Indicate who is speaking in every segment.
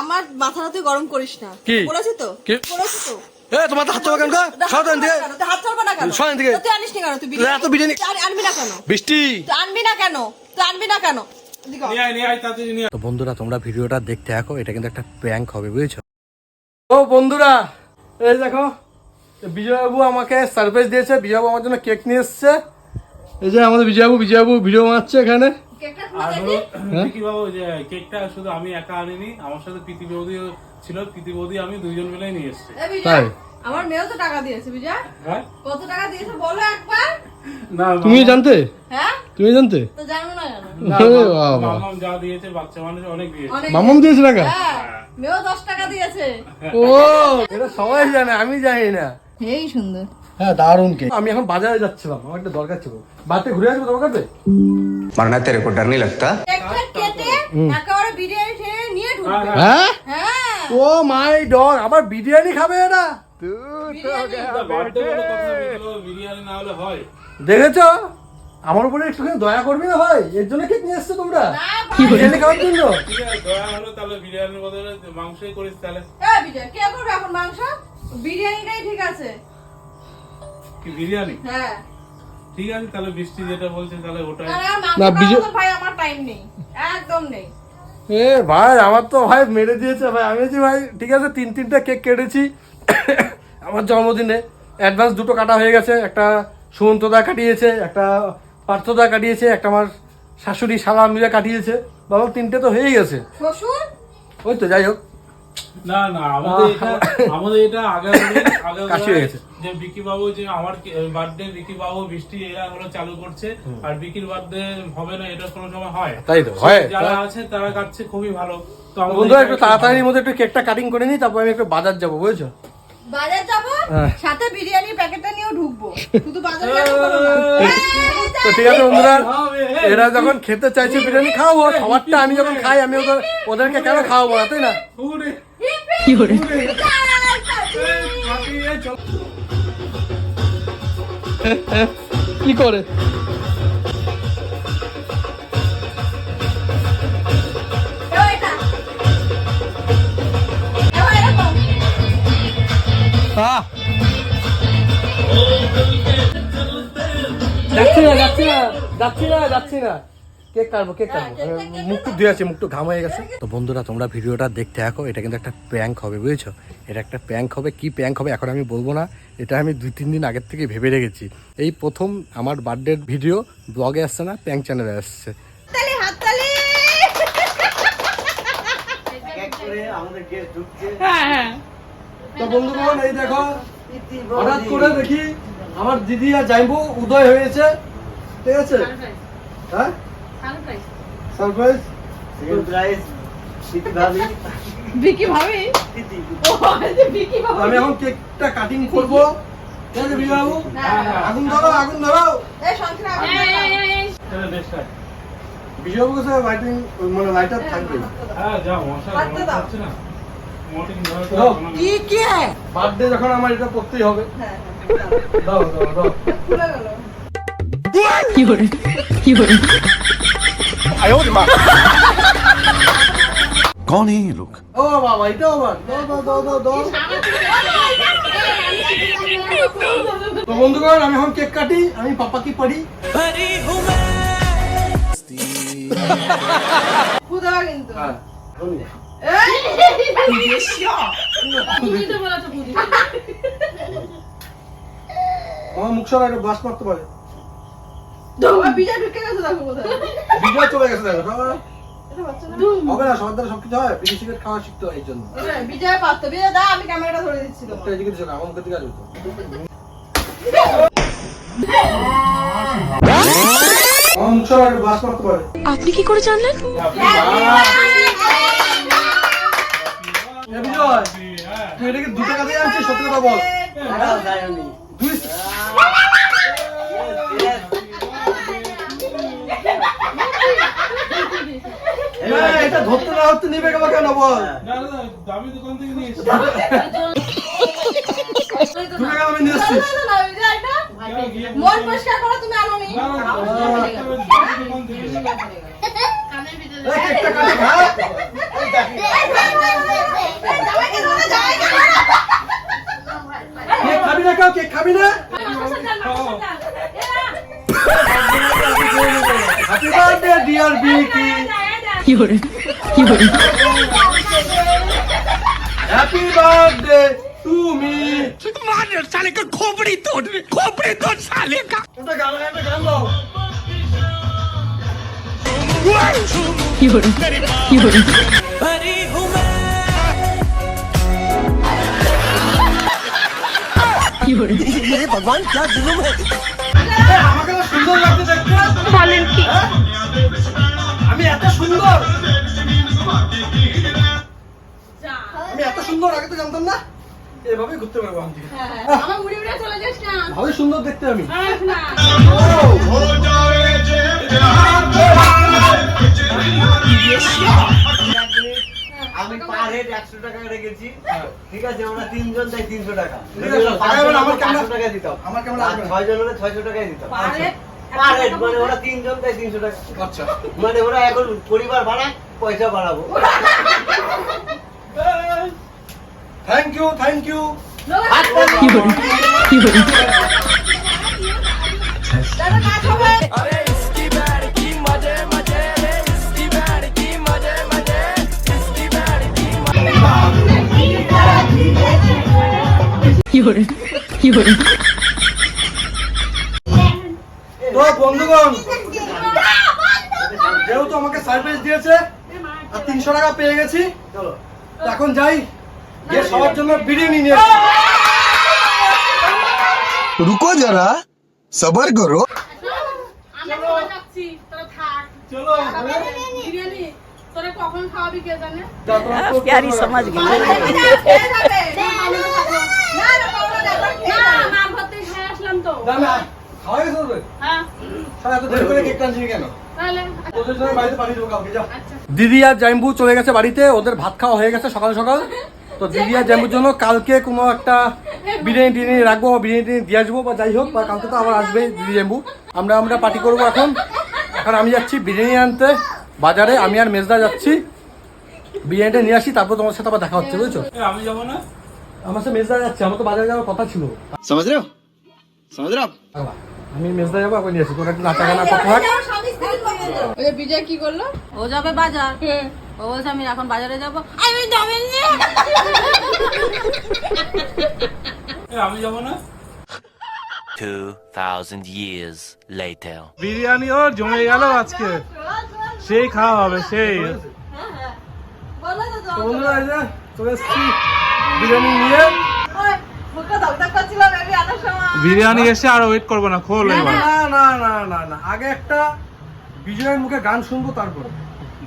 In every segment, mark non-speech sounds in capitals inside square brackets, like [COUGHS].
Speaker 1: আমার তুই গরম করিস না
Speaker 2: কি?
Speaker 1: বলেছি তো বলেছি তো
Speaker 2: এ তোমার হাত চাপা কেন
Speaker 1: তা হাত
Speaker 2: সাবধান দিয়ে
Speaker 1: চালাবো না কেন? তুই হাত চালাবো না কেন?
Speaker 2: সরেন দিকে।
Speaker 1: তুই আনিস নি কেন? তুই
Speaker 2: এত বিরিয়ানি-
Speaker 1: আনবি না কেন?
Speaker 2: বৃষ্টি
Speaker 1: তুই আনবি না কেন? তুই আনবি না কেন?
Speaker 2: তো বন্ধুরা তোমরা ভিডিওটা দেখতে থাকো এটা কিন্তু একটা প্র্যাঙ্ক হবে বুঝেছ ও বন্ধুরা এই দেখো বিজয়বাবু আমাকে সারপ্রাইজ দিয়েছে বিজয়বাবু আমার জন্য কেক নিয়ে এসছে এই যে আমাদের বিজয়বাবু বিজয়বাবু ভিডিও বানাচ্ছে এখানে
Speaker 3: আর হলো বিকি বাবু যে কেকটা শুধু আমি একা আনিনি আমার সাথে প্রীতি বৌদিও ছিল প্রীতি বৌদি আমি দুইজন মিলে নিয়ে এসেছি।
Speaker 2: তাই?
Speaker 1: আমার মেয়েও তো টাকা দিয়েছে বিজয়।
Speaker 3: হ্যাঁ?
Speaker 1: কত টাকা দিয়েছে বলো একবার।
Speaker 3: না
Speaker 2: তুমি জানতে?
Speaker 1: হ্যাঁ?
Speaker 2: তুমি জানতে?
Speaker 1: তো না। [LAUGHS]
Speaker 3: মামাম যা দিয়েছে বাচ্চা মানুষ অনেক দিয়েছে।
Speaker 1: অনেক
Speaker 2: দিয়েছে। টাকা?
Speaker 1: হ্যাঁ মেয়েও দশ টাকা দিয়েছে।
Speaker 2: ও এটা সবাই জানে আমি জানি না।
Speaker 1: এই সুন্দর।
Speaker 2: হ্যাঁ দারুণ কেক আমি এখন বাজারে যাচ্ছিলাম আমার একটা দরকার ছিল। বাড়িতে ঘুরে আসব তোমার কাছে
Speaker 4: मरना तेरे को डर नहीं लगता
Speaker 1: কেকটা কেটে একেবারে বিরিয়ানি খেয়ে নিয়ে ঢুকবে
Speaker 2: হ্যাঁ
Speaker 1: হ্যাঁ
Speaker 2: ও মাই ডগ আবার বিরিয়ানি খাবে এরা
Speaker 3: বার্থডে বলে কথা বললো, বিরিয়ানি না হলে হয়
Speaker 2: দেখেছো আমার উপরে একটুখানি দয়া করবি না ভাই এর জন্য কেক নিয়ে এসছো তোমরা
Speaker 1: না ভাই।
Speaker 2: বিরিয়ানি খাওয়ার জন্য
Speaker 3: ঠিক আছে দয়া হলো তাহলে বিরিয়ানির বদলে মাংসই করিস তাহলে
Speaker 1: এ বিজয় কে করবে এখন মাংস বিরিয়ানিটাই ঠিক আছে
Speaker 3: কি বিরিয়ানি
Speaker 1: হ্যাঁ
Speaker 3: ঠিক আছে তাহলে বৃষ্টি যেটা বলছে তাহলে
Speaker 1: মাংস
Speaker 2: না, বিজয়-
Speaker 1: ভাই আমার টাইম নেই। একদম নেই।
Speaker 2: এ ভাই আমার তো ভাই মেরে দিয়েছে ভাই। আমি বলছি ভাই ঠিক আছে তিন তিনটা কেক কেটেছি। আমার জন্মদিনে অ্যাডভান্স দুটো কাটা হয়ে গেছে। একটা সুমন্তদা কাটিয়েছে একটা পার্থদা কাটিয়েছে একটা আমার শাশুড়ি শালা মিলে কাটিয়েছে। বাবা তিনটে তো হয়েই গেছে।
Speaker 1: শ্বশুর?
Speaker 2: ওই তো যাই হোক।
Speaker 3: না না আমাদের এটা আমাদের এটা আগে [COUGHS] আগে
Speaker 2: কাশি গেছে।
Speaker 3: যে বিকি বাবু যে আমার বার্থডে বিকি বাবু বৃষ্টি এরা হলো চালু করছে। আর বিকির বার্থডে হবে না এটা কোনো সময় হয়।
Speaker 2: তাই তো হয়।
Speaker 3: যারা আছে তারা কাটছে খুবই ভালো। তো
Speaker 2: বন্ধুরা একটু তাড়াতাড়ির মধ্যে একটু কেকটা কাটিং করে নিই তারপর আমি একটু বাজার যাব বুঝেছ?
Speaker 1: বাজার যাব?
Speaker 2: হ্যাঁ।
Speaker 1: সাথে বিরিয়ানির প্যাকেটটা নিয়েও ঢুকবো। শুধু বাজার [LAUGHS]
Speaker 2: তো ঠিক আছে বন্ধুরা এরা যখন খেতে চাইছে বিরিয়ানি খাওয়াবো। সবারটা আমি যখন খাই আমি ওদের ওদেরকে কেন খাওয়াবো না তাই না?
Speaker 1: কি করে।
Speaker 2: কি করে! যাচ্ছি না যাচ্ছি না যাচ্ছি না যাচ্ছি না কেক কাটবো কেক কাটবো। মুখটু ধুয়ে আছে মুখটু ঘাম হয়ে গেছে। তো বন্ধুরা তোমরা ভিডিওটা দেখতে থাকো এটা কিন্তু একটা প্র্যাঙ্ক হবে বুঝেছ? এটা একটা প্র্যাঙ্ক হবে। কি প্র্যাঙ্ক হবে এখন আমি বলব না এটা আমি দুই তিন দিন আগের থেকে ভেবে রেখেছি। এই প্রথম আমার বার্থডের ভিডিও ব্লগে আসছে না প্র্যাঙ্ক চ্যানেলে আসছে।
Speaker 1: হ্যাঁ হ্যাঁ।
Speaker 2: তো বন্ধুগণ এই দেখো হঠাৎ করে দেখি আমার দিদি আর জাইবু উদয় হয়েছে। ঠিক আছে? হ্যাঁ? সারপ্রাইজ?
Speaker 1: ভিকি ভাবি? ও আচ্ছা, ভিকি ভাবি।
Speaker 2: আমি এখন কেকটা কাটিং করব। ঠিক আছে বিবাবু। আগুন ধরো আগুন ধরো।
Speaker 1: এই সংসারে আগুন
Speaker 3: তাহলে বেশ।
Speaker 2: বিজয়বাবু কাছে লাইটিং মানে লাইটার থাকবে।
Speaker 3: হ্যাঁ যা মশা হচ্ছে না।
Speaker 1: কি কি? হ্যাঁ
Speaker 2: বার্থডে যখন আমার এটা করতেই হবে।
Speaker 1: হ্যাঁ
Speaker 2: দাও দাও দাও।
Speaker 1: খুলে গেল।
Speaker 4: कौन 哎呦
Speaker 2: 我的妈！কন লোক? ও বাবা এটা আবার। তো বন্ধুগণ আমি এখন কেক কাটি আমি পাপাকে পড়ি।
Speaker 1: খুদা কিন্তু।
Speaker 2: হ্যাঁ, আমার মুখ সরা একটা বাস মারতে পারে
Speaker 1: বিজা ঢুকে গেছে দেখো কোথায়।
Speaker 2: বিজয় চলে গেছে দেখো হবে না সবার দ্বারা সবকিছু হয় বিড়ি সিগারেট খাওয়া শিখতে হয় এই জন্য
Speaker 1: বিজয় পারতো বিজয় দা আমি ক্যামেরাটা ধরে দিচ্ছি তোমার
Speaker 2: একটা এদিকে দিছো না, আমার মুখের দিকে আসবে তো। আমার মুখ সরা একটা বাস মারতে পারে
Speaker 5: আপনি কি করে জানলেন
Speaker 2: এ বিজয় তুই এটাকে দু টাকা দিয়ে আনছিস সত্যি কথা বল দুই এটা ধরতে না ধরতে নিবে কেন কেন বল?
Speaker 3: না, না, না, দামি দোকান থেকে নিয়ে এসেছি।
Speaker 2: দু টাকা আমি নিয়ে এসছি?
Speaker 1: না, না, মন পরিষ্কার করো তুমি নি।
Speaker 3: না, না, না।
Speaker 2: কেক খাবি না কেউ? কেক খাবি না? Happy birthday dear Vicky happy birthday to me সালে কা খোপড়ি তোড় খোপড়ি তোড় সালে কা ওটা গান একটা গান দাও এ, আমাকে তো সুন্দর লাগছে দেখতে। বলেন কি? সুন্দর আগে তো জানতাম না। এভাবে ঘুরতে পারব আমি
Speaker 1: আমার উড়ে উড়ে চলে যাস না।
Speaker 2: ভালোই সুন্দর দেখতে আমি।
Speaker 5: আমি পার হেড একশো টাকা রেখেছি। ঠিক আছে আমরা তিনজন তাই তিনশো টাকা।
Speaker 2: আমার
Speaker 5: দিতাম
Speaker 2: আমার
Speaker 5: হলে ছয়শো টাকাই দিতাম
Speaker 1: পার হেড
Speaker 5: পার হেড মানে ওরা তিনজন তাই তিনশো টাকা।
Speaker 2: আচ্ছা।
Speaker 5: মানে ওরা এখন পরিবার বাড়ায় পয়সা বাড়াবো। [LAUGHS]
Speaker 2: থ্যাংক ইউ থ্যাংক ইউ তো বন্ধুগণ যেহেতু আমাকে সারপ্রাইজ দিয়েছে আর তিনশো টাকা পেয়ে গেছি এখন যাই। যে সবার [LAUGHS] জন্য বিরিয়ানি নিয়ে রুকো যারা সবার করো দিদি আর জাইম্বু চলে গেছে বাড়িতে ওদের ভাত খাওয়া হয়ে গেছে সকাল সকাল। তো দিদিয়া জ্যামুর জন্য কালকে কোনো একটা বিরিয়ানি টিরিয়ানি রাখব বিরিয়ানি টিরিয়ানি দিয়ে আসব বা যাই হোক বা কালকে তো আবার আসবে দিদি জ্যাম্বু আমরা আমরা পার্টি করব এখন। এখন আমি যাচ্ছি বিরিয়ানি আনতে। বাজারে আমি আর মেজদা যাচ্ছি। বিরিয়ানিটা নিয়ে আসি তারপর তোমার সাথে আবার দেখা হচ্ছে বুঝছ?
Speaker 3: আমি যাব না?
Speaker 2: আমার সাথে মেজদা যাচ্ছে আমার তো বাজারে যাওয়ার কথা ছিল। আমি মেজদা যাব নিয়ে আসি। তোর একটা নাটা গানা
Speaker 1: কথা বিজয় কি করল?
Speaker 6: ও যাবে বাজার? হ্যাঁ। ও বলছে আমি এখন বাজারে যাব। আমি
Speaker 3: এ, আমি যাব না?
Speaker 7: 2,000 years later.
Speaker 3: বিরিয়ানি ওর জমে গেল আজকে। সেই খাওয়া হবে সেই।
Speaker 2: তো বন্ধুরা এই যে চলে বিরিয়ানি নিয়ে।
Speaker 3: বিরিয়ানি এসে আর ওয়েট করব না খোল
Speaker 2: না না না না না। আগে একটা বিজয়ের মুখে গান শুনব তারপরে।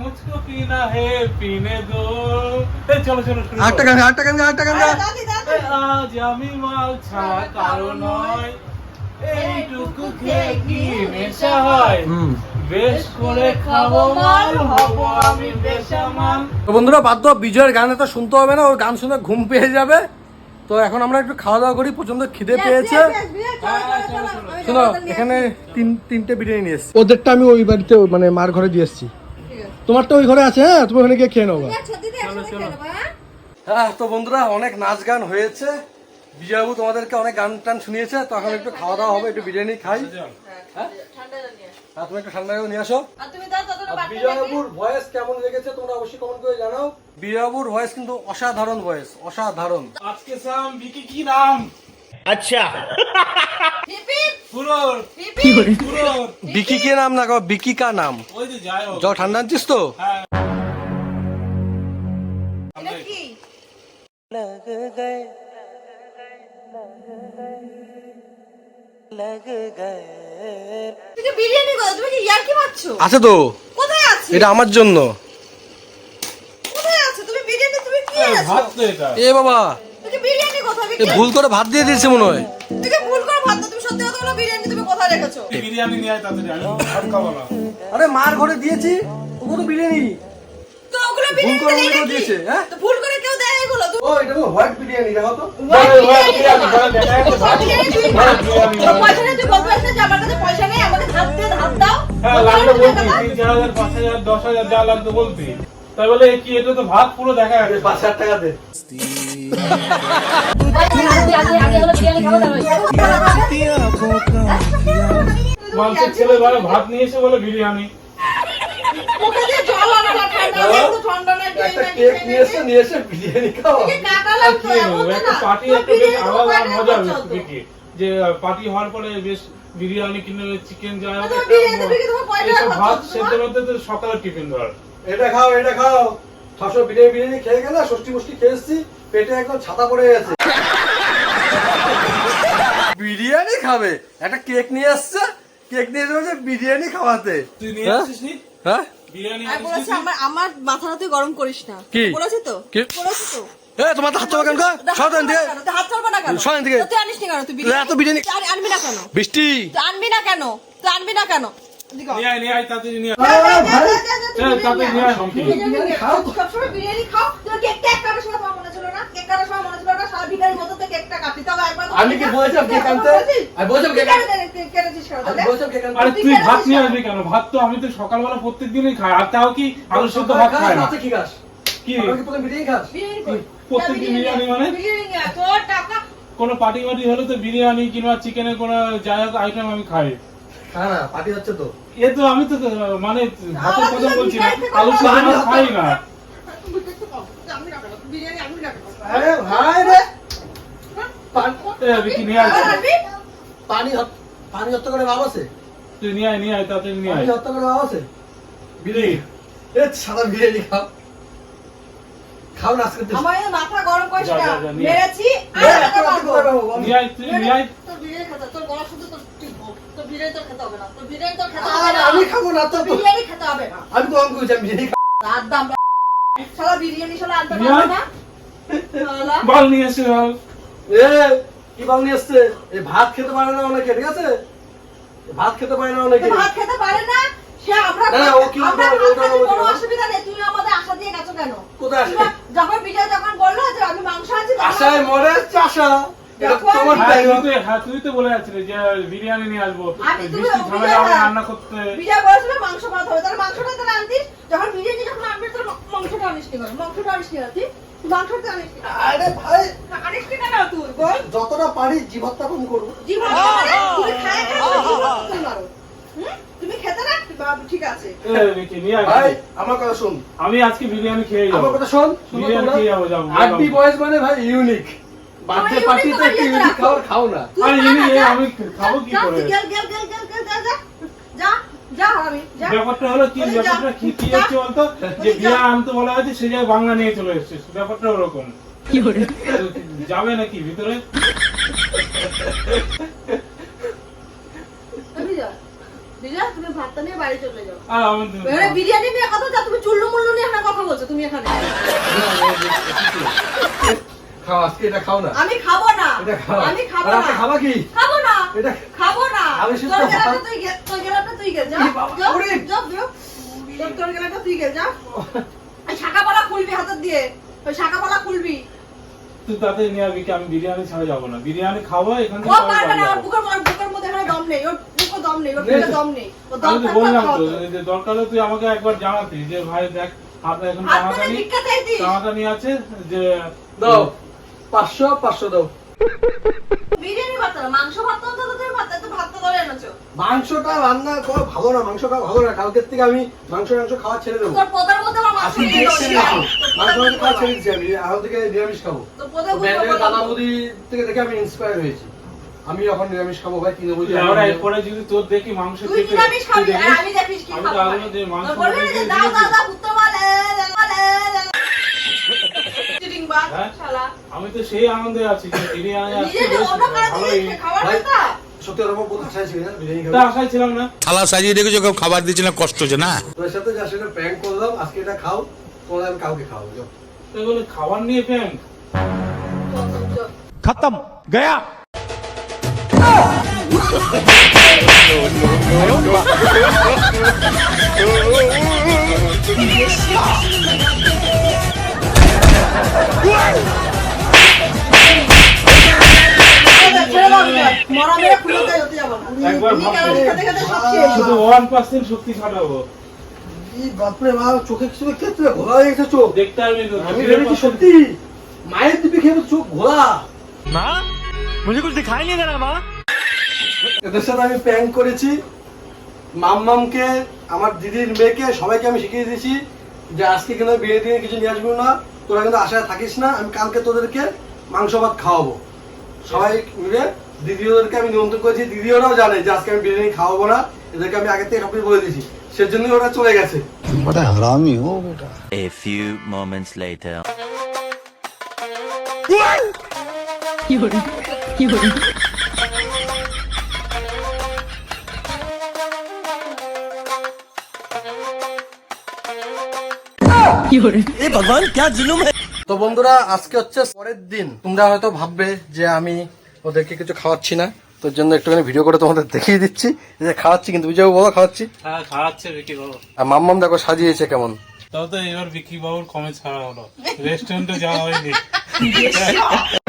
Speaker 1: মুঝকো পিনা হে পিনে দো। চলো চলো
Speaker 3: আজ আমি মাল কারও নয়। খেয়ে কি হয়।
Speaker 2: তো বন্ধুরা বাধ্য বিজয়ের গান এটা শুনতে হবে না ওর গান শুনে ঘুম পেয়ে যাবে। তো এখন আমরা একটু খাওয়া দাওয়া করি প্রচণ্ড খিদে পেয়েছে। হ্যাঁ, শোনো এখানে তিন তিনটে বিরিয়ানি নিয়ে এসছি। ওদেরটা আমি ওই বাড়িতে মানে মার ঘরে দিয়ে এসছি। তোমারটা ওই ঘরে আছে হ্যাঁ? তুমি ওখানে গিয়ে খেয়ে নেব হ্যাঁ তো বন্ধুরা অনেক নাচ গান হয়েছে। বিজয়বাবু তোমাদেরকে অনেক গান টান শুনিয়েছে তো এখন একটু খাওয়া দাওয়া হবে একটু বিরিয়ানি খাই। হ্যাঁ? হ্যাঁ, তুমি একটু ঠান্ডা নিয়ে আসো।
Speaker 1: আর তুমি দাও ততটা বাটি
Speaker 2: বিজয়বাবুর ভয়েস কেমন লেগেছে তোমরা অবশ্যই কমেন্ট করে জানাও। বিজয়বাবুর ভয়েস কিন্তু অসাধারণ ভয়েস অসাধারণ।
Speaker 3: আজকে সাম বিকি কি নাম?
Speaker 1: পিপি
Speaker 3: পুরোর
Speaker 1: পিপি
Speaker 3: পুরোর
Speaker 2: বিকি কে নাম না বিকি কা নাম?
Speaker 3: ওই যে যায় হোক।
Speaker 2: জ ঠান্ডা আনছিস তো?
Speaker 3: হ্যাঁ।
Speaker 1: এটা কি? তুমি বিরিয়ানি করো তুমি কি ইয়ার কি মারছো?
Speaker 2: আছে তো।
Speaker 1: কোথায় আছে
Speaker 2: এটা আমার জন্য।
Speaker 1: কোথায় আছে? তুমি বিরিয়ানি তুমি কি এনেছো
Speaker 3: ভাত তো এটা।
Speaker 2: এ বাবা
Speaker 1: তুমি কি বিরিয়ানি কোথায় আমি
Speaker 2: এ ভুল করে ভাত দিয়ে দিয়েছে মনে হয়
Speaker 1: তুই ভুল করে ভাত দাও? তুমি সত্যি কথা বলো বিরিয়ানি তুমি কোথায় রেখেছো
Speaker 3: বিরিয়ানি নিয়ে আয় তাড়াতাড়ি আমি ভাত খাব না
Speaker 2: আরে মার ঘরে দিয়েছি ওগুলো বিরিয়ানি
Speaker 1: তো ওগুলো
Speaker 2: ভুল করে? দিয়েছে, হ্যাঁ?
Speaker 1: তো ভুল করে কেউ দেয় এগুলো তো
Speaker 2: ও এটা তো হোয়াইট বিরিয়ানি দেখো তো
Speaker 1: সব বিরিয়ানি পয়সা নেই, তুই যে আমার কাছে পয়সা নেই, আমাকে দিয়ে দাও।
Speaker 3: হ্যাঁ লাগতো
Speaker 1: পারিস না
Speaker 3: বলতি
Speaker 1: টাকা?
Speaker 3: তিন চার হাজার পাঁচ হাজার দশ হাজার যা লাগতো বলতি তাই বলে কি এটা তো ভাত পুরো দেখা গেছে
Speaker 2: পাঁচ হাজার টাকা দে
Speaker 3: মানুষের ছেলে ভাত নিয়ে এসে বলে বিরিয়ানি। পার্টি যে হওয়ার পরে বেশ বিরিয়ানি কিনে চিকেন যায়
Speaker 1: খরচ
Speaker 3: ভাত সেদ্ধ মধ্যে তো সকালে টিফিন ধর।
Speaker 2: এটা খাও এটা খাও। সবসময় বিরিয়ানি বিরিয়ানি খেয়ে গেলে ষষ্ঠী মুষ্টি খেয়ে এসছি। পেটে একদম ছাতা পড়ে গেছে বিরিয়ানি খাবে একটা কেক নিয়ে আসছে কেক নিয়ে এসে বিরিয়ানি খাওয়াতে
Speaker 3: তুই নিয়ে
Speaker 2: হ্যাঁ?
Speaker 3: নি
Speaker 2: হ্যাঁ
Speaker 3: বিরিয়ানি
Speaker 1: বলেছি? আমার আমার মাথাটা তুই গরম করিস না
Speaker 2: কি?
Speaker 1: বলেছি তো
Speaker 2: কি?
Speaker 1: বলেছি তো
Speaker 2: এ তোমার হাত চাপা কেন
Speaker 1: না কেন তুই আনিস নি কেন তুই বিরিয়ানি
Speaker 2: এত বিরিয়ানি-
Speaker 1: আনবি না কেন
Speaker 2: বৃষ্টি
Speaker 1: তুই আনবি না কেন তুই আনবি না কেন
Speaker 3: হ্যাঁ,
Speaker 1: বিরিয়ানি
Speaker 2: খাও
Speaker 1: বিরিয়ানি খাও তোর কেক কাটার সময় তোমার মনে ছিল না কেক কাটার সময় মনে না মতো তো কেকটা কাটি তবে একবার
Speaker 2: আমি কি বলেছিলাম কেক আনতে? আমি বলেছিলাম কেক আনতে?
Speaker 1: কেটেছিস
Speaker 2: আমি
Speaker 1: তাহলে?
Speaker 2: বলছিলাম কেক
Speaker 3: আরে
Speaker 1: তুই
Speaker 3: ভাত নিয়ে আসবি কেন ভাত তো আমি তো সকালবেলা প্রত্যেক দিনই খাই আর তাও কি আলু সেদ্ধ ভাত খায় না
Speaker 2: কি খাস?
Speaker 3: কি
Speaker 2: আমরা কি বিরিয়ানি খাস?
Speaker 1: বিরিয়ানি কই?
Speaker 3: প্রত্যেক দিন বিরিয়ানি মানে
Speaker 1: বিরিয়ানি তোর টাকা
Speaker 3: কোনো পার্টি মার্টি হলে তো বিরিয়ানি কিংবা চিকেনের কোনো যাই হোক আইটেম আমি খাই
Speaker 2: খা না, পার্টি হচ্ছে তো।
Speaker 3: এ তো আমি তো মানে ভাতের কথা বলছি না আলু সেদ্ধ খাই না
Speaker 1: আমি আমি?
Speaker 2: আরে ভাই রে, পান-
Speaker 3: এ, নিয়ে আয়
Speaker 2: পানি পানি হত্যা করে ভাব
Speaker 3: তুই নিয়ে আয় নিয়ে আয় তাড়াতাড়ি নিয়ে আয়
Speaker 2: হত্যা করে ভাব বিরিয়ানি এ সাদা বিরিয়ানি খাও খাও না আজকে
Speaker 1: আমার মাথা গরম করিস না।
Speaker 3: যা, যা, নিয়ে
Speaker 1: মেরেছি, আর
Speaker 2: এ,
Speaker 1: একটা
Speaker 2: এত রাতে
Speaker 1: মারবো।
Speaker 2: কোথায় পাবো? আমি-
Speaker 3: নিয়ে আয় তুই নিয়ে আয়
Speaker 1: তোর বিরিয়ানি খেতে তোর গলা শুদ্ধ তোর তোর বিরিয়ানি তোর খেতে হবে না। তোর বিরিয়ানি তোর খেতে হবে না।
Speaker 2: আমি খাব না তো
Speaker 1: বিরিয়ানি খেতে হবে না।
Speaker 2: আমি তো অঙ্ক আমি বিরিয়ানি
Speaker 1: রাত দাম শালা বিরিয়ানি শালা আনতে পারবে। না
Speaker 3: বল নিয়ে এসে
Speaker 2: এ কি বাং নিয়ে এসছে? এই ভাত খেতে পারে না অনেকে ঠিক আছে? ভাত খেতে পারে না অনেকে।
Speaker 1: ভাত খেতে পারে না? সে আমরা
Speaker 2: না, না, ও কি
Speaker 1: আমরা
Speaker 2: ওটা
Speaker 1: কোনো অসুবিধা নেই তুমি আমাদের আশা দিয়ে গেছো কেন?
Speaker 2: কোথায় আসে?
Speaker 1: যখন বিজয় যখন বলল যে আমি মাংস আনছি
Speaker 2: আশায় মরে চাষা। এটা
Speaker 1: যখন-
Speaker 2: তোমার
Speaker 3: হ্যাঁ
Speaker 2: তাই
Speaker 3: তো হ্যাঁ তুই বলে যাচ্ছিলি যে বিরিয়ানি নিয়ে আসব। রান্না করতে
Speaker 1: বিজয় বলেছিল মাংস ভাত হবে। তাহলে মাংসটা তাহলে আনতিস যখন বিরিয়ানি যখন আনবি তোর মাংসটা আনিস নি? মাংসটা আনিস নি
Speaker 2: আরে ভাই।
Speaker 1: নি তুই বল।
Speaker 2: যতটা পারি করব।
Speaker 1: তুমি খেতে না? ঠিক আছে।
Speaker 2: ভাই আমার কথা শোন।
Speaker 3: আমি আজকে বিরিয়ানি খেয়ে যাব।
Speaker 2: আমার কথা শোন। শোনো
Speaker 3: বিরিয়ানি খেয়ে যাব যাব
Speaker 2: আরবি বয়েজ মানে ভাই ইউনিক। বার্থডে পার্টিতে একটু ইউনিক খাবার খাও না।
Speaker 3: আরে। আমি খাব কি করে?
Speaker 1: গেল গেল গেল গেল গেল
Speaker 3: ব্যাপারটা হলো কি ব্যাপারটা কি কি হচ্ছে বলতো? যে বিয়া আনতে বলা হয়েছে সে জায়গায় বাংলা নিয়ে চলে এসেছিস ব্যাপারটা ওরকম। যাবে নাকি ভিতরে?
Speaker 1: বিজয় বিজয় তুমি ভাতটা নিয়ে বাড়ি চলে যাও।
Speaker 3: আর আমি
Speaker 1: এবারে বিরিয়ানি নিয়ে কথা তুমি চুল্লু মুল্লু নিয়ে কথা বলছো তুমি এখানে।
Speaker 2: খাও আজকে এটা খাও না।
Speaker 1: আমি খাব না। আমি খাব না।
Speaker 2: খাবা কি?
Speaker 1: খাব খাব না।
Speaker 2: আমি শুধু
Speaker 1: তুই গে তোর গেলাটা তুই গে যা।
Speaker 2: এই বাবা,
Speaker 1: যা,
Speaker 2: ওরে।
Speaker 1: যা, যা। তোর তোর গেলাটা তুই গে যা। ওই শাখাপালা খুলবি হাতের দিয়ে। ওই শাখাপালা খুলবি।
Speaker 3: তুই তাতে নিয়ে আসবি কি? আমি বিরিয়ানি ছাড়া যাব না। বিরিয়ানি খাব এখান থেকে পরে
Speaker 1: পারবে না। ওর বুকের ওর বুকের মধ্যে এখানে দম নেই। ওর বুকে দম নেই। ওর বুকে দম নেই। ও দম
Speaker 3: আমি বললাম তো যে দরকার হলে তুই আমাকে একবার জানাতি যে ভাই দেখ হাতে এখন
Speaker 1: হাত
Speaker 3: টাকা
Speaker 1: পেতে
Speaker 3: নি
Speaker 1: ভিক্ষা চাইতিস?
Speaker 3: টাকা নিয়ে আছে যে
Speaker 2: দাও। পাঁচশো পাঁচশো দাও।
Speaker 1: বিরিয়ানি ভাত মাংস ভাত তো তো ভাত তো ভাত তো ধরে এনেছো।
Speaker 2: মাংসটা রান্না করো ভালো না মাংসটা ভালো না কালকের থেকে আমি মাংস মাংস খাওয়া ছেড়ে দেবো।
Speaker 1: তোর পোদার মধ্যে আমার মাংস দিয়ে
Speaker 2: মাংস মাংস খাওয়া ছেড়ে দিচ্ছি আমি এখন থেকে নিরামিষ খাব। দাদা মুদি থেকে দেখে আমি ইন্সপায়ার হয়েছি। আমি এখন নিরামিষ খাব ভাই কিনে বুঝি
Speaker 3: আমরা এরপরে যদি তোর দেখি মাংস
Speaker 1: তুই নিরামিষ খাবি আর আমি দেখিস কি
Speaker 3: আমি তো আগে মাংস
Speaker 1: বলবি দাও দাও দাও পুত্র বলে
Speaker 3: হ্যাঁ? আমি তো সেই আনন্দে আছি যে আশাই ছিলাম না।
Speaker 8: থালা সাজিয়ে রেখেছো কেউ খাবার দিচ্ছে না কষ্ট হচ্ছে না?
Speaker 2: তোর যা সেটা প্র্যাঙ্ক করলাম আজকে এটা খাও তোমার কাউকে খাওয়াবো তুই
Speaker 3: বলে খাবার নিয়ে
Speaker 1: প্র্যাঙ্ক খতম গয়া। [LAUGHS]
Speaker 2: আমি করেছি। মামমামকে আমার দিদির মেয়েকে সবাইকে আমি শিখিয়ে দিয়েছি যে আজকে কিন্তু বিয়ে দিয়ে কিছু নিয়ে আসব না। তোরা কিন্তু আশায় থাকিস না আমি কালকে তোদেরকে মাংস ভাত খাওয়াবো। সবাই মিলে দিদিওদেরকে আমি নিমন্ত্রণ করেছি দিদিওরাও জানে যে আজকে আমি বিরিয়ানি খাওয়াবো না এদেরকে আমি আগে থেকে সবকিছু বলে দিয়েছি। সেজন্যই ওরা চলে গেছে।
Speaker 7: কি হলো? কি
Speaker 2: তো বন্ধুরা আজকে হচ্ছে পরের দিন। তোমরা হয়তো ভাববে যে আমি ওদেরকে কিছু খাওয়াচ্ছি না। তোর জন্য একটুখানি ভিডিও করে তোমাদের দেখিয়ে দিচ্ছি। যে খাওয়াচ্ছি কিন্তু বিজয় বলো খাওয়াচ্ছি।
Speaker 3: হ্যাঁ খাওয়াচ্ছে বিকি বাবু।
Speaker 2: আর মাম্মাম দেখো সাজিয়েছে কেমন।
Speaker 3: তাও তো এবার বিক্রি বাবুর কমে ছাড়া হলো। রেস্টুরেন্টে যাওয়া হয়নি। [LAUGHS]